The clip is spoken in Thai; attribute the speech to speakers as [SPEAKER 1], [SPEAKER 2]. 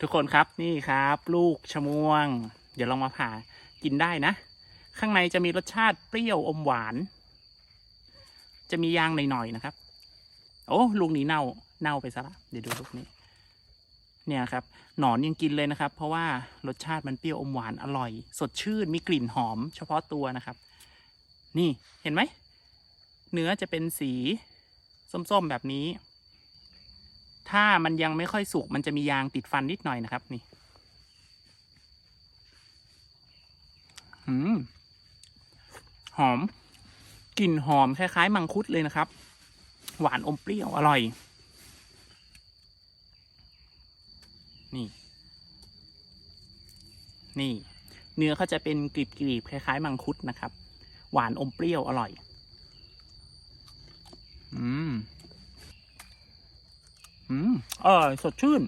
[SPEAKER 1] ทุกคนครับนี่ครับ ลูกชะมวง เดี๋ยวลองมาผ่ากินได้นะ ข้างในจะมีรสชาติเปรี้ยวอมหวาน จะมียางหน่อยๆนะครับ โอ้ลูกนี้เน่าเน่าไปซะละเดี๋ยวดูลูกนี้ เนี่ยครับหนอนยังกินเลยนะครับ เพราะว่ารสชาติมันเปรี้ยวอมหวานอร่อย สดชื่นมีกลิ่นหอม เฉพาะตัวนะครับ นี่เห็นไหมเนื้อจะเป็นสีส้มๆแบบนี้ ถ้ามันยังไม่ค่อยสุกมันจะมียางติดฟันนิดหน่อยนะครับ นี่หืมหอมกลิ่นหอมคล้ายๆ มังคุดเลยนะครับ หวานอมเปรี้ยวอร่อย นี่ นี่ เนื้อเขาจะเป็นกรีบๆคล้ายๆ มังคุดนะครับ หวานอมเปรี้ยวอร่อย อืม อืม อร่อยสดชื่น